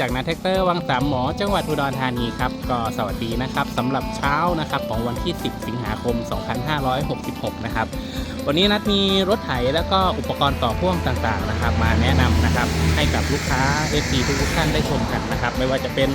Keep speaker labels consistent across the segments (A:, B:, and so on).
A: จากนาแท็กเตอร์วังสามหมอ จังหวัดอุดรธานีครับ ก็สวัสดีนะครับสำหรับเช้านะครับของวันที่ 10 สิงหาคม 2566 นะครับ วันนี้นัดมีรถไถแล้วก็อุปกรณ์ต่อพ่วงต่างๆนะครับ มาแนะนำนะครับให้กับลูกค้า FC ทุกท่านได้ชมกันนะครับ ไม่ว่าจะเป็น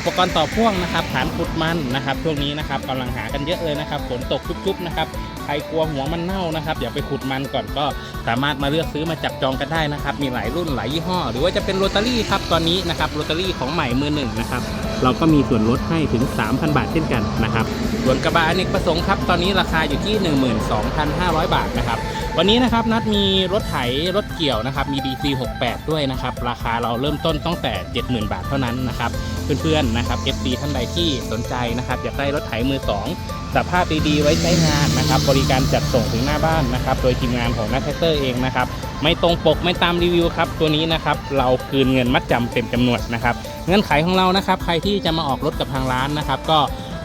A: อุปกรณ์ต่อพ่วงนะครับ ฐานขุดมันนะครับช่วงนี้นะครับกำลังหากันเยอะเลยนะครับฝนตกชุบๆนะครับใครกลัวหัวมันเน่านะครับอย่าไปขุดมันก่อนก็สามารถมาเลือกซื้อมาจับจองกันได้นะครับ มีหลายรุ่นหลายยี่ห้อ หรือว่าจะเป็นโรตารี่ครับตอนนี้นะครับโรตารี่ของใหม่มือหนึ่งนะครับ เราก็มีส่วนลดให้ถึง 3,000 บาทเช่นกันนะครับส่วนกระบะอเนกประสงค์ครับตอนนี้ราคาอยู่ที่ 12,500 บาทนะครับวันนี้นะครับนัดมีรถไถรถเกี่ยวนะครับมี DC 68 ด้วยนะครับราคาเราเริ่มต้นตั้งแต่ 70,000 บาทเท่านั้นนะครับเพื่อนๆนะครับ FC ท่านใดที่สนใจนะครับอยากได้รถไถมือ 2 สภาพดีๆไว้ใช้งานนะครับบริการจัดส่งถึงหน้าบ้านนะครับโดยทีมงานของนักแท็กเตอร์เองนะครับ ไม่ตรงปกไม่ตามรีวิวครับ ตัวนี้นะครับเราคืนเงินมัดจำเต็มจำนวนนะครับเงื่อนไขของเรานะครับ ใครที่จะมาออกรถกับทางร้านนะครับ ก็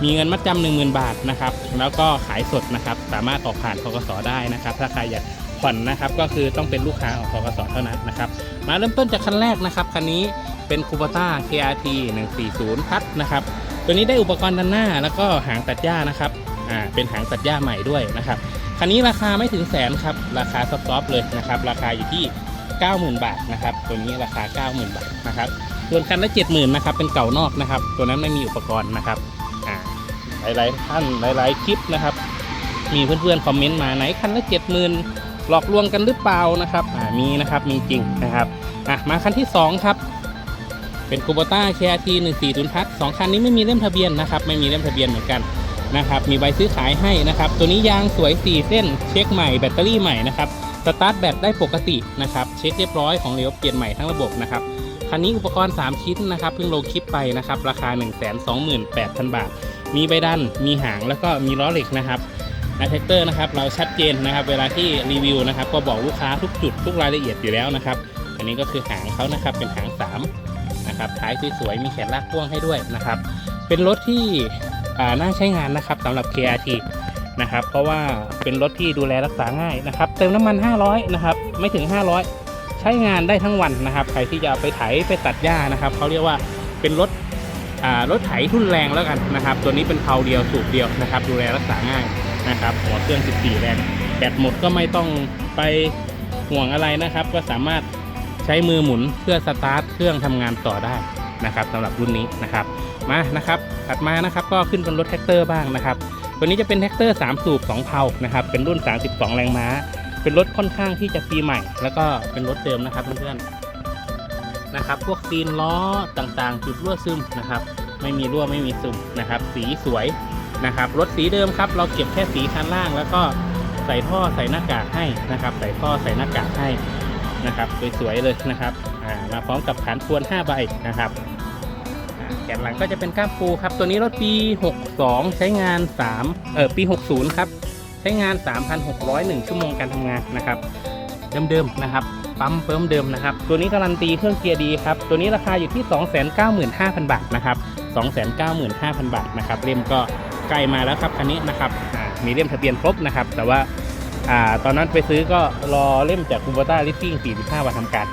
A: มีเงินมัดจำหนึ่งหมื่นบาทนะครับ แล้วก็ขายสดนะครับ สามารถออกผ่านทกสได้นะครับ ถ้าใครอยากผ่อนนะครับ ก็คือต้องเป็นลูกค้าของทกสเท่านั้นนะครับ มาเริ่มต้นจากคันแรกนะครับ คันนี้เป็นคู b ต้า KRT 140พัดนะครับ ตัวนี้ได้อุปกรณ์ด้านหน้าแล้วก็หางตัดหญ้านะครับ อ่า เป็นหางตัดหญ้าใหม่ด้วยนะครับ คันนี้ราคาไม่ถึงแสนครับ ราคาซอฟต์ๆเลยนะครับ ราคาอยู่ที่ 90,000 บาทนะครับ ตัวนี้ราคา 90,000 บาทนะครับ ส่วนคันละ70,000นะครับ เป็นเก่านอกนะครับ ตัวนั้นไม่มีอุปกรณ์นะครับ อ่า หลายๆท่านหลาย ๆ คลิปนะครับ มีเพื่อนๆคอมเมนต์มาไหนคันละ70,000 หลอกลวงกันหรือเปล่านะครับ อ่า มีนะครับ มีจริงนะครับ อะ มาคันที่สองครับเป็นคูโบต้า KRT 140พัทสองคันนี้ไม่มีเล่มทะเบียนนะครับ ไม่มีเล่มทะเบียนเหมือนกัน นะครับ มีใบซื้อขายให้นะครับ ตัวนี้ยางสวย 4 เส้น เช็คใหม่แบตเตอรี่ใหม่นะครับ สตาร์ทแบตได้ปกตินะครับ เช็คเรียบร้อยของเหลวเปลี่ยนใหม่ทั้งระบบนะครับ คันนี้อุปกรณ์ 3 ชิ้นนะครับ เพิ่งลงคลิปไปนะครับ ราคา 128,000 บาท มีใบดัน มีหาง แล้วก็มีล้อเหล็กนะครับนะแท็กเตอร์นะครับ เราชัดเจนนะครับ เวลาที่รีวิวนะครับ ก็บอกลูกค้าทุกจุดทุกรายละเอียดอยู่แล้วนะครับ อันนี้ก็คือหางเขานะครับ เป็นหาง3นะครับ ท้ายสวยๆ มีแขนลากพ่วงให้ด้วยนะครับ เป็นรถที่ น่าใช้งานนะครับสำหรับ KRT นะครับ เพราะว่าเป็นรถที่ดูแลรักษาง่ายนะครับ เติมน้ำมัน 500 นะครับ ไม่ถึง 500 ใช้งานได้ทั้งวันนะครับ ใครที่จะไปไถไปตัดหญ้านะครับ เขาเรียกว่าเป็นรถรถไถทุนแรงแล้วกันนะครับ ตัวนี้เป็นเพาเดียวสูบเดียวนะครับ ดูแลรักษาง่ายนะครับ หัวเครื่อง 14 แรง แบตหมดก็ไม่ต้องไปห่วงอะไรนะครับ ก็สามารถใช้มือหมุนเพื่อสตาร์ทเครื่องทำงานต่อได้ นะครับสำหรับรุ่นนี้นะครับมานะครับถัดมานะครับก็ขึ้นเป็นรถแท็กเตอร์บ้างนะครับตัวนี้จะเป็นแท็กเตอร์3สูบ2เพานะครับเป็นรุ่น 32 แรงม้า เป็นรถค่อนข้างที่จะปีใหม่ แล้วก็เป็นรถเดิมนะครับเพื่อนๆนะครับพวกซีนล้อต่างๆ จุดรั่วซึมนะครับไม่มีรั่วไม่มีซึมนะครับสีสวยนะครับรถสีเดิมครับ เราเก็บแค่สีคันล่าง แล้วก็ใส่ท่อใส่หน้ากากให้นะครับ ใส่ท่อใส่หน้ากากให้นะครับสวยๆเลยนะครับ มาพร้อมกับฐานทวน 5 ใบนะครับแกนหลังก็จะเป็นก้ามปูครับ ตัวนี้รถปี 62 ใช้งาน 3 เออปี 60 ครับ ใช้งาน 3,601 ชั่วโมงการทำงานนะครับ เดิมๆนะครับ ปั๊มเพิ่มเดิมนะครับ ตัวนี้การันตีเครื่องเกียร์ดีครับ ตัวนี้ราคาอยู่ที่ 295,000 บาทนะครับ 295,000 บาทนะครับ เล่มก็ใกล้มาแล้วครับคันนี้นะครับ มีเล่มทะเบียนครบนะครับ แต่ว่าอตอนนั้นไปซื้อก็รอเล่มจากคูเบต้าลิฟติ้ง45 วันทำการ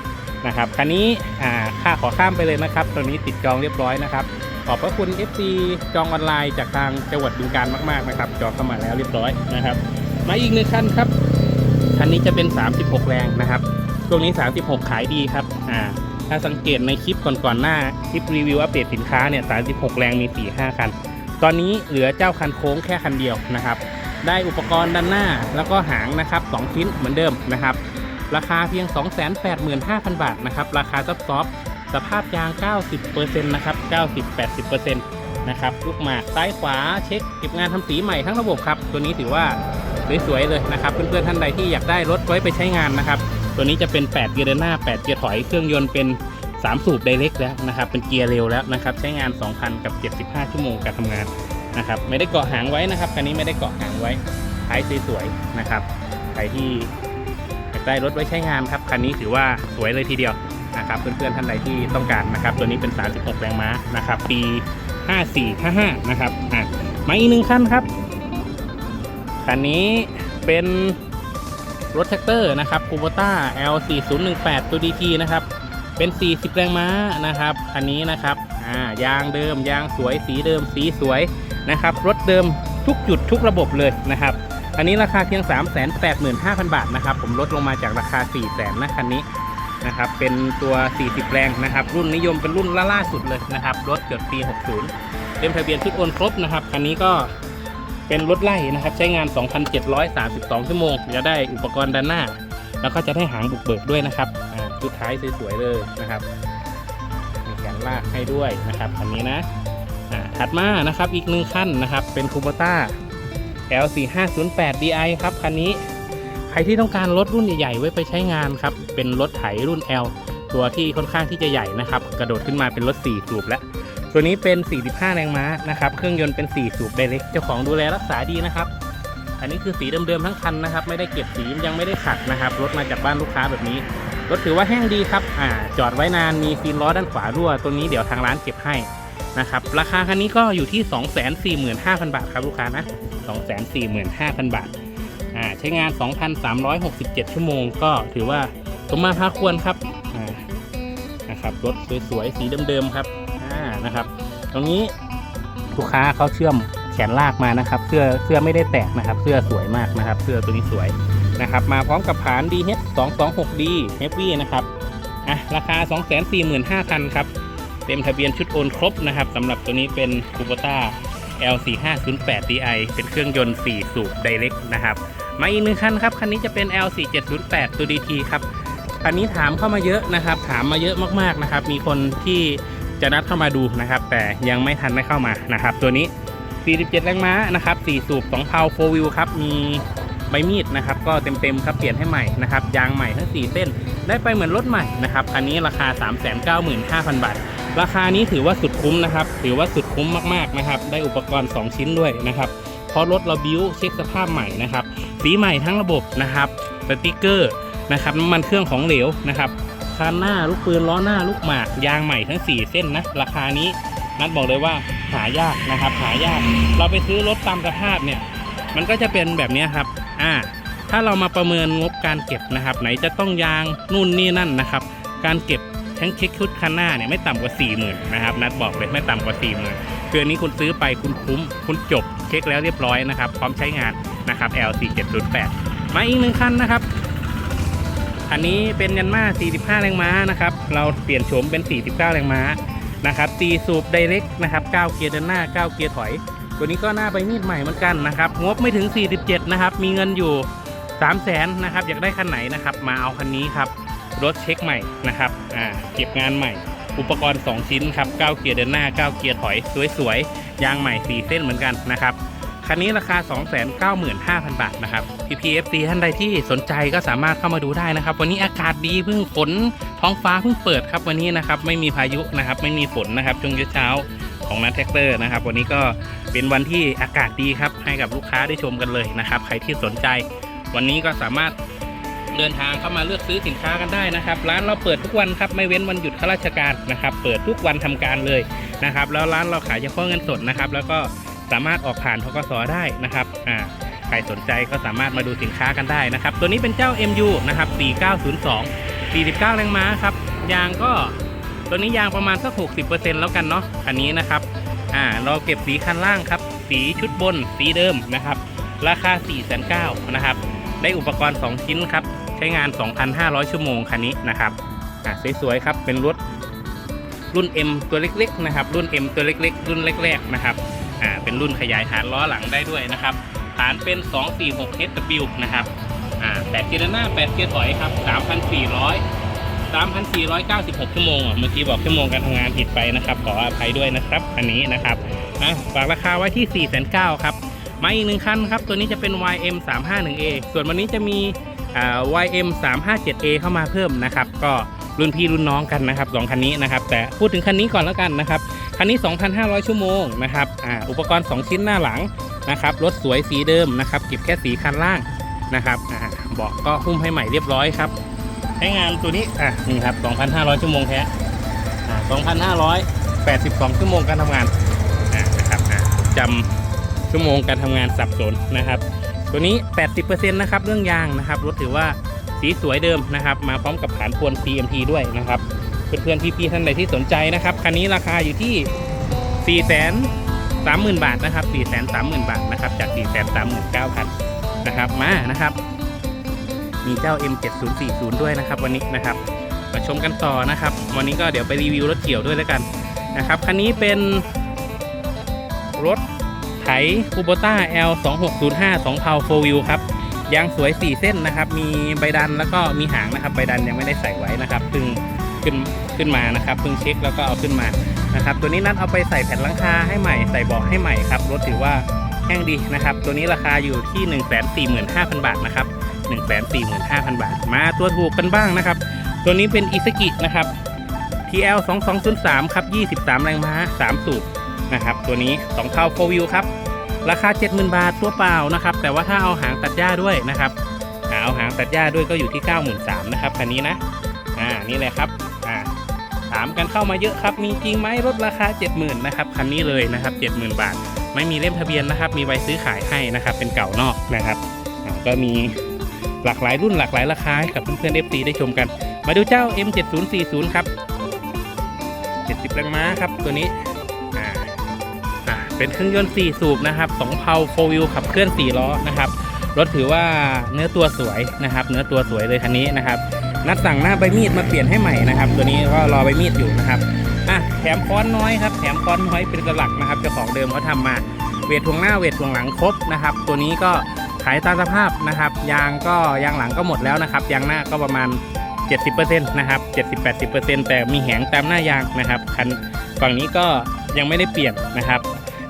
A: นะครับคันนี้อ่าค่าขอข้ามไปเลยนะครับตอนนี้ติดจองเรียบร้อยนะครับขอบพระคุณ FC จองออนไลน์จากทางจังหวัดบึงการมากๆนะครับ จองเข้ามาแล้วเรียบร้อยนะครับ มาอีกหนึ่งคันครับคันนี้จะเป็น 36 แรงนะครับช่วงนี้ 36 ขายดีครับอ่าถ้าสังเกตในคลิปก่อนๆหน้าคลิปรีวิวอัปเดตสินค้าเนี่ย 36 แรงมี 4-5 คัน ตอนนี้เหลือเจ้าคันโค้งแค่คันเดียวนะครับ ได้อุปกรณ์ด้านหน้าแล้วก็หางนะครับ 2 ชิ้นเหมือนเดิมนะครับ ราคาเพียง 285,000 บาทนะครับ ราคาซับซอฟต์สภาพยาง 90%นะครับ 90-80%นะครับลูกหมากซ้ายขวาเช็คเก็บงานทำสีใหม่ทั้งระบบครับ ตัวนี้ถือว่าสวยๆเลยนะครับ เพื่อนๆท่านใดที่อยากได้รถไว้ไปใช้งานนะครับ ตัวนี้จะเป็น 8 เกียร์เดินหน้า 8 เกียร์ถอยเครื่องยนต์เป็น 3 สูบไดเรกแล้วนะครับ เป็นเกียร์เร็วแล้วนะครับ ใช้งาน 2,000 กับ 75 ชั่วโมงการทำงานนะครับ ไม่ได้เกาะหางไว้นะครับคันนี้ไม่ได้เกาะหางไว้ท้ายสวยๆนะครับใครที่ ได้รถไว้ใช้งานครับ คันนี้ถือว่าสวยเลยทีเดียวนะครับ เพื่อนๆท่านใดที่ต้องการนะครับ ตัวนี้เป็น 36 แรงม้านะครับ ปี 54 55 นะครับอะมาอีกหนึ่งคันครับ คันนี้เป็นรถแท็กเตอร์นะครับคูโบต้า L4018 ตัว DT นะครับ เป็น 40 แรงม้านะครับ คันนี้นะครับอ่ายางเดิม ยางสวย สีเดิม สีสวยนะครับ รถเดิมทุกจุดทุกระบบเลยนะครับ อันนี้ราคาเพียง 385,000 บาทนะครับ ผมลดลงมาจากราคา 4 0 0 0 0นะคันนี้นะครับ เป็นตัว 40 แรงนะครับ รุ่นนิยมเป็นรุ่นล่าๆสุดเลยนะครับ รถเกิดปี 60เต็มทะเบียนชุดโอนครบนะครับ คันนี้ก็เป็นรถไล่นะครับ ใช้งาน 2,732 ชั่วโมง จะได้อุปกรณ์ด้านหน้า แล้วก็จะได้หางบุกเบิกด้วยนะครับอ่าชุดท้ายสวยๆเลยนะครับ มีการลากให้ด้วยนะครับคันนี้นะอ่าถัดมานะครับอีกหนึ่งคันนะครับ เป็นคู b ต้า L4508 DI ครับคันนี้ ใครที่ต้องการรถรุ่นใหญ่ๆไว้ไปใช้งานครับ เป็นรถไถรุ่น L ตัวที่ค่อนข้างที่จะใหญ่นะครับ กระโดดขึ้นมาเป็นรถ 4 สูบแล้ว ตัวนี้เป็น 45 แรงม้านะครับ เครื่องยนต์เป็น 4 สูบไดเรกเจ้าของดูแลรักษาดีนะครับ อันนี้คือสีเดิมๆทั้งคันนะครับ ไม่ได้เก็บสียังไม่ได้ขัดนะครับ รถมาจากบ้านลูกค้าแบบนี้ รถถือว่าแห้งดีครับ อ่า จอดไว้นาน มีฟินล้อด้านขวารั่ว ตัวนี้เดี๋ยวทางร้านเก็บให้ นะครับ ราคาคันนี้ก็อยู่ที่ 245,000 บาทครับลูกค้านะ 245,000 บาท อ่าใช้งาน 2,367 ชั่วโมง ก็ถือว่าสมมาพาควรครับ อ่า นะครับรถสวยๆ สีเดิมๆครับ อ่า นะครับ ตรงนี้ลูกค้าเขาเชื่อมแขนลากมานะครับ เสื้อเสื้อไม่ได้แตกนะครับ เสื้อสวยมากนะครับ เสื้อตัวนี้สวยนะครับ มาพร้อมกับผาน DH 226D Heavy นะครับ อะ ราคา 245,000 ครับ เต็มทะเบียนชุดโอนครบนะครับสำหรับตัวนี้เป็น Kubota L4508 Di เป็นเครื่องยนต์ 4 สูบ Direct นะครับ มาอีกหนึ่งคันครับ คันนี้จะเป็น L4708 ตัว DT ครับ คันนี้ถามเข้ามาเยอะนะครับ ถามมาเยอะมากๆนะครับ มีคนที่จะนัดเข้ามาดูนะครับ แต่ยังไม่ทันได้เข้ามานะครับ ตัวนี้ 47 แรงม้านะครับ 4 สูบ 2 เพา4 wheel ครับ มีใบมีดนะครับ ก็เต็มๆครับ เปลี่ยนให้ใหม่นะครับ ยางใหม่ทั้ง 4 เส้น ได้ไปเหมือนรถใหม่นะครับอันนี้ราคา 395,000 บาท ราคานี้ถือว่าสุดคุ้มนะครับ ถือว่าสุดคุ้มมากๆนะครับ ได้อุปกรณ์ 2 ชิ้นด้วยนะครับ เพราะรถเราบิ้วเช็คสภาพใหม่นะครับ สีใหม่ทั้งระบบนะครับ สติกเกอร์นะครับน้ำมันเครื่องของเหลวนะครับคันหน้าลูกปืนล้อหน้าลูกหมากยางใหม่ทั้ง 4 เส้นนะ ราคานี้นัดบอกเลยว่าหายากนะครับ หายาก เราไปซื้อรถตามสภาพเนี่ย มันก็จะเป็นแบบนี้ครับ อ่า ถ้าเรามาประเมินงบการเก็บนะครับ ไหนจะต้องยางนู่นนี่นั่นนะครับ การเก็บ ทั้งเช็คชุดคันหน้าเนี่ยไม่ต่ำกว่า 4 0,000นะครับนัดบอกเลยไม่ต่ำกว่า 4 0,000คืออันนี้คุณซื้อไปคุณคุ้ม คุณจบเช็คแล้วเรียบร้อยนะครับ พร้อมใช้งานนะครับ L4708 มาอีกหนึ่งคันนะครับ อันนี้เป็นยันมา45 แรงม้านะครับ เราเปลี่ยนโฉมเป็น 49 แรงม้านะครับตีสูบไดเรกนะครับ9เกียร์เดินหน้า 9 เกียร์ถอย ตัวนี้ก็หน้าใบมีดใหม่เหมือนกันนะครับงบไม่ถึง 47 นะครับ มีเงินอยู่ 3 0 0แสนนะครับอยากได้คันไหนนะครับมาเอาคันนี้ครับ รถเช็คใหม่นะครับอ่าเก็บงานใหม่ อุปกรณ์ 2 ชิ้นครับ9เกียร์เดินหน้า 9 เกียร์ถอย สวยๆ ยางใหม่ 4 เส้นเหมือนกันนะครับคันนี้ราคา 295,000 บาทนะครับ PPFC ท่านใดที่สนใจก็สามารถเข้ามาดูได้นะครับ วันนี้อากาศดีเพิ่งฝนท้องฟ้าเพิ่งเปิดครับวันนี้นะครับไม่มีพายุนะครับไม่มีฝนนะครับช่วงเช้าของนัทแท็กเตอร์นะครับ วันนี้ก็เป็นวันที่อากาศดีครับให้กับลูกค้าได้ชมกันเลยนะครับ ใครที่สนใจ วันนี้ก็สามารถ เดินทางเข้ามาเลือกซื้อสินค้ากันได้นะครับ ร้านเราเปิดทุกวันครับไม่เว้นวันหยุดข้าราชการนะครับ เปิดทุกวันทำการเลยนะครับ แล้วร้านเราขายเฉพาะเงินสดนะครับ แล้วก็สามารถออกผ่านทกสได้นะครับอ่าใครสนใจก็สามารถมาดูสินค้ากันได้นะครับ ตัวนี้เป็นเจ้า MU นะครับ4902 49 แรงม้าครับ ยางก็ตัวนี้ยางประมาณสัก 60%แล้วกันเนาะอันนี้นะครับอ่าเราเก็บสีคันล่างครับ สีชุดบนสีเดิมนะครับ ราคา4,900นะครับ ได้อุปกรณ์ 2 ชิ้นครับ ช้งาน 2,500 ชั่วโมงคันนี้นะครับอ่าสวยๆครับเป็นรถรุ่น M ตัวเล็กๆนะครับ รุ่น M ตัวเล็กๆ รุ่นแรกๆนะครับอ่าเป็นรุ่นขยายฐานล้อหลังได้ด้วยนะครับฐานเป็น 246 HW นะครับอ่า8เกียร์หน้า 8 เกียร์ถอยครับ 3,400 3,496 ชั่วโมงอะเมื่อกี้บอกชั่วโมงการทำงานผิดไปนะครับ ขออภัยด้วยนะครับ อันนี้นะครับอะฝากราคาไว้ที่4,900ครับมาอีกหนึ่งคันครับ ตัวนี้จะเป็น YM 351A ส่วนวันนี้จะมี อ่า YM 357A เข้ามาเพิ่มนะครับ ก็รุ่นพี่รุ่นน้องกันนะครับสองคันนี้นะครับ แต่พูดถึงคันนี้ก่อนแล้วกันนะครับ คันนี้ 2,500 ชั่วโมงนะครับออุปกรณ์ 2 ชิ้นหน้าหลังนะครับ รถสวยสีเดิมนะครับ เก็บแค่สีคันล่างนะครับเบาะก็หุ้มให้ใหม่เรียบร้อยครับ ใช้งานตัวนี้อะนี่ครับ 2,500 ชั่วโมงแท้อ่า2,582 ชั่วโมงการทำงานนะครับจำชั่วโมงการทำงานสับสนนะครับ ตัวนี้ 80%นะครับเรื่องยางนะครับรถถือว่าสีสวยเดิมนะครับ มาพร้อมกับฐานพวน CMT ด้วยนะครับเพื่อนๆพี่ๆท่านใดที่สนใจนะครับคันนี้ราคาอยู่ที่ 4 3 0 0 0 0 บาทนะครับ 4 3 0 0 0 0 บาทนะครับจาก 4 3 9 0 0 0นะครับมานะครับ มีเจ้า M7040 ด้วยนะครับ วันนี้นะครับ มาชมกันต่อนะครับ วันนี้ก็เดี๋ยวไปรีวิวรถเกี่ยวด้วยแล้วกันนะครับคันนี้เป็นรถ ไถคูโบต้า L 2 6 0 5 2เพา4 Wheel ครับยางสวย 4 เส้นนะครับ มีใบดันแล้วก็มีหางนะครับ ใบดันยังไม่ได้ใส่ไว้นะครับเพิ่งขึ้นขึ้นมานะครับเพิ่งเช็คแล้วก็เอาขึ้นมานะครับ ตัวนี้นัดเอาไปใส่แผ่นหลังคาให้ใหม่ใส่เบาะให้ใหม่ครับรถถือว่าแห้งดีนะครับ ตัวนี้ราคาอยู่ที่ 145,000 บาทนะครับ145,000 บาท มาตัวถูกกันบ้างนะครับ ตัวนี้เป็นอิสกินะครับ TL 2203 ครับ 23 แรงม้า 3 สูบ นะครับ ตัวนี้2เท่าโฟวิวครับราคา 70,000 บาทตัวเปล่านะครับ แต่ว่าถ้าเอาหางตัดหญ้าด้วยนะครับเอาหางตัดหญ้าด้วยก็อยู่ที่ 93,000นะครับคันนี้นะอ่านี่แหละครับอ่าถามกันเข้ามาเยอะครับ มีจริงไหมรถราคา 70,000นะครับคันนี้เลยนะครับ 70,000 บาท ไม่มีเล่มทะเบียนนะครับ มีใบซื้อขายให้นะครับ เป็นเก่านอกนะครับก็มีหลากหลายรุ่นหลากหลายราคาให้กับเพื่อนๆ FC ได้ชมกัน มาดูเจ้า M7040 ครับ 70แรงม้าครับตัวนี้ เป็นเครื่องยนต์ 4 สูบนะครับ2เพลา4 wheel ขับเคลื่อน 4 ล้อนะครับ รถถือว่าเนื้อตัวสวยนะครับ เนื้อตัวสวยเลยคันนี้นะครับ นัดสั่งหน้าใบมีดมาเปลี่ยนให้ใหม่นะครับ ตัวนี้ก็รอใบมีดอยู่นะครับ อะ แถมค้อนน้อยครับ แถมค้อนน้อยเป็นหลักนะครับ เจ้าของเดิมเขาทำมา เวททวงหน้าเวททวงหลังครบนะครับ ตัวนี้ก็ขายตามสภาพนะครับ ยางก็ยางหลังก็หมดแล้วนะครับ ยางหน้าก็ประมาณ70%นะครับ70-80%แต่มีแหงตามหน้ายางนะครับ คันฝั่งนี้ก็ยังไม่ได้เปลี่ยนนะครับ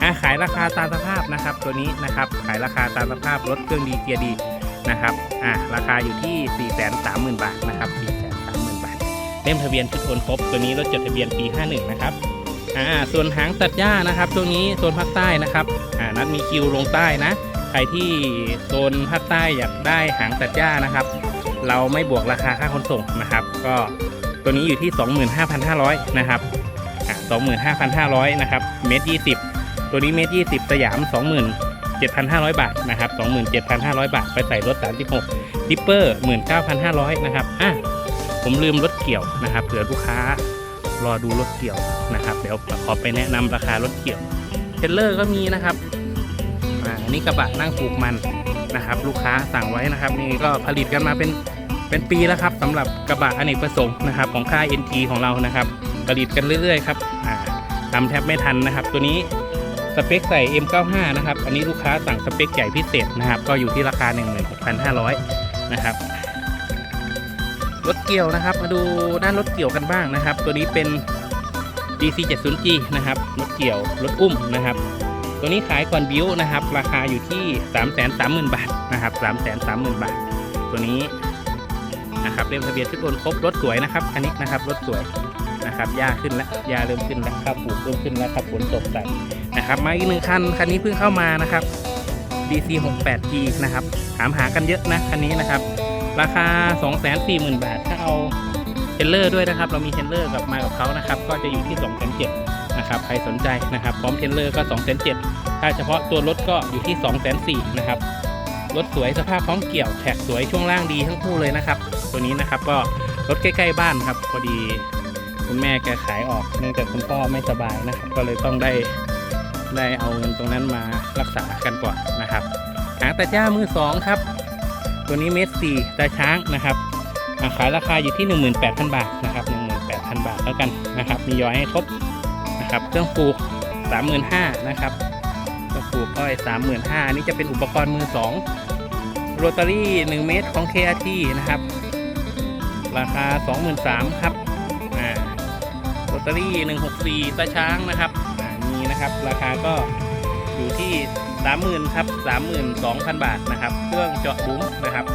A: อะขายราคาตามสภาพนะครับ ตัวนี้นะครับขายราคาตามสภาพรถเครื่องดีเกียร์ดีนะครับอะราคาอยู่ที่ 430,000 บาทนะครับ430,000 บาทเล่มทะเบียนชุดโอนครบตัวนี้รถจดทะเบียนปี 51 นะครับอ่าส่วนหางตัดหญ้านะครับตัวนี้โซนภาคใต้นะครับอ่านัดมีคิวลงใต้นะ ใครที่โซนภาคใต้อยากได้หางตัดหญ้านะครับ เราไม่บวกราคาค่าขนส่งนะครับ ก็ตัวนี้อยู่ที่ 25,500 นะครับอ่า25,500 นะครับเมตร20 ตัวนี้เมตร20สยาม 27,500 บาทนะครับ 27,500 บาท ไปใส่รถ 36ดิปเปอร์ 19,500 นะครับอะผมลืมรถเกี่ยวนะครับเผื่อลูกค้ารอดูรถเกี่ยวนะครับ เดี๋ยวขอไปแนะนำราคารถเกี่ยวเทเลอร์ก็มีนะครับอ่านนี้กระบะนั่งปลูกมันนะครับ ลูกค้าสั่งไว้นะครับ นี่ก็ผลิตกันมาเป็นเป็นปีแล้วครับสำหรับกระบะอเนกประสงค์นะครับ ของค่าย NT ของเรานะครับผลิตกันเรื่อยๆครับอ่าทำแทบไม่ทันนะครับ ตัวนี้ สเปคใส่ M95 นะครับ อันนี้ลูกค้าสั่งสเปคใหญ่พิเศษนะครับ ก็อยู่ที่ราคา 16,500 นะครับ รถเกี่ยวนะครับ มาดูด้านรถเกี่ยวกันบ้างนะครับ ตัวนี้เป็น DC 70G นะครับ รถเกี่ยว รถอุ้มนะครับ ตัวนี้ขายก่อนบิวนะครับ ราคาอยู่ที่ 330,000 บาทนะครับ 330,000 บาท ตัวนี้นะครับเล่มทะเบียนชุดโอนครบ รถสวยนะครับ คันนี้นะครับ รถสวย นะครับหญ้าขึ้นแล้วหญ้าเริ่มขึ้นแล้วข้าวปลูกเริ่มขึ้นแล้วครับฝนตกใส่นะครับมาอีกหนึ่งคันคันนี้เพิ่งเข้ามานะครับ DC 68G นะครับถามหากันเยอะนะคันนี้นะครับ ราคา 240,000 บาท ถ้าเอาเทรลเลอร์ด้วยนะครับ เรามีเทรลเลอร์กับมากับเขานะครับ ก็จะอยู่ที่2,700นะครับ ใครสนใจนะครับ พร้อมเทรลเลอร์ก็2,700ถ้าเฉพาะตัวรถก็อยู่ที่2,400นะครับ รถสวยสภาพพร้อมเกี่ยวแท็กสวยช่วงล่างดีทั้งคู่เลยนะครับ ตัวนี้นะครับก็รถใกล้ ๆ บ้านครับ พอดี คุณแม่แกขายออกเนื่องจากคุณพ่อไม่สบายนะครับ ก็เลยต้องได้ได้เอาเงินตรงนั้นมารักษากันก่อนนะครับหางตาจ้ามือสองครับ ตัวนี้เมตรสี่ตาช้างนะครับาขายราคาอยู่ที่ 18,000 บาทนะครับ18,000 บาทแล้วกันนะครับ มีย้อยให้ครบนะครับ เครื่องปลูก 35,000นะครับเครื่องปลูกอ้อย 35,000อันนี้จะเป็นอุปกรณ์มือสองโรตารี่ 1 เมตรของ KRT นะครับ ราคา 23,000ครับ โรตารี่ 164 ตาช้างนะครับมีนะครับ ราคาก็อยู่ที่ 30,000ครับ32,000 บาทนะครับ เครื่องเจาะบุ๋มนะครับ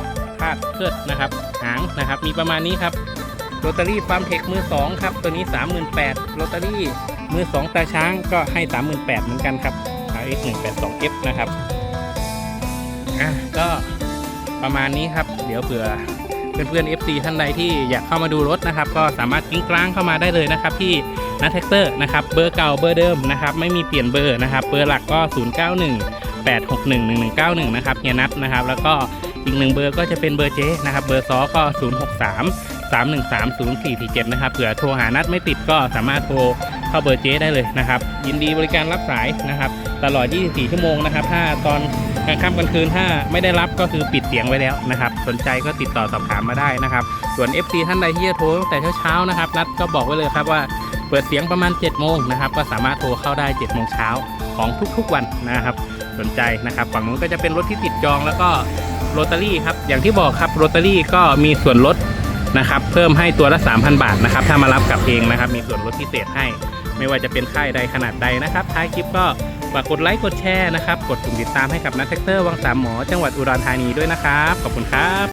A: คาดเคลือดนะครับ หางนะครับ มีประมาณนี้ครับโรตารี่ฟาร์มเทคมือ2ครับ ตัวนี้ 38,000โรตารี่มือ 2 ตาช้างก็ให้ 38,000เหมือนกันครับ RX 182F นะครับ อะ ก็ประมาณนี้ครับ เดี๋ยวเผื่อ เพื่อนๆ FC ท่านใดที่อยากเข้ามาดูรถนะครับ ก็สามารถกิ้งกลางเข้ามาได้เลยนะครับ ที่นัทแท็กเตอร์นะครับเบอร์เก่าเบอร์เดิมนะครับ ไม่มีเปลี่ยนเบอร์นะครับ เบอร์หลักก็ 091 861 1191 นะครับเฮียนัทนะครับ แล้วก็อีกหนึ่งเบอร์ก็จะเป็นเบอร์เจนะครับ เบอร์ซอก็ 063 3130447 นะครับ เผื่อโทรหานัดไม่ติดก็สามารถโทรเข้าเบอร์เจได้เลยนะครับ ยินดีบริการรับสายนะครับ ตลอด 24 ชั่วโมงนะครับ ถ้าตอน กลางค่ำกลางคืนถ้าไม่ได้รับก็คือปิดเสียงไว้แล้วนะครับ สนใจก็ติดต่อสอบถามมาได้นะครับ ส่วน FC ท่านใดที่จะโทรตั้งแต่เช้าๆนะครับนัดก็บอกไว้เลยครับว่าเปิดเสียงประมาณ7โมงนะครับก็สามารถโทรเข้าได้7โมงเช้าของทุกๆวันนะครับ สนใจนะครับ ฝั่งนู้นก็จะเป็นรถที่ติดจองแล้วก็โรตารี่ครับอย่างที่บอกครับโรตารี่ก็มีส่วนลดนะครับ เพิ่มให้ตัวละ 3,000 บาทนะครับ ถ้ามารับกับเองนะครับ มีส่วนลดพิเศษให้ ไม่ว่าจะเป็นค่ายใดขนาดใดนะครับ ท้ายคลิปก็ ฝากกดไลค์กดแชร์นะครับ กดปุ่มติดตามให้กับนักแท็กเตอร์วังสามหมอจังหวัดอุดรธานีด้วยนะครับ ขอบคุณครับ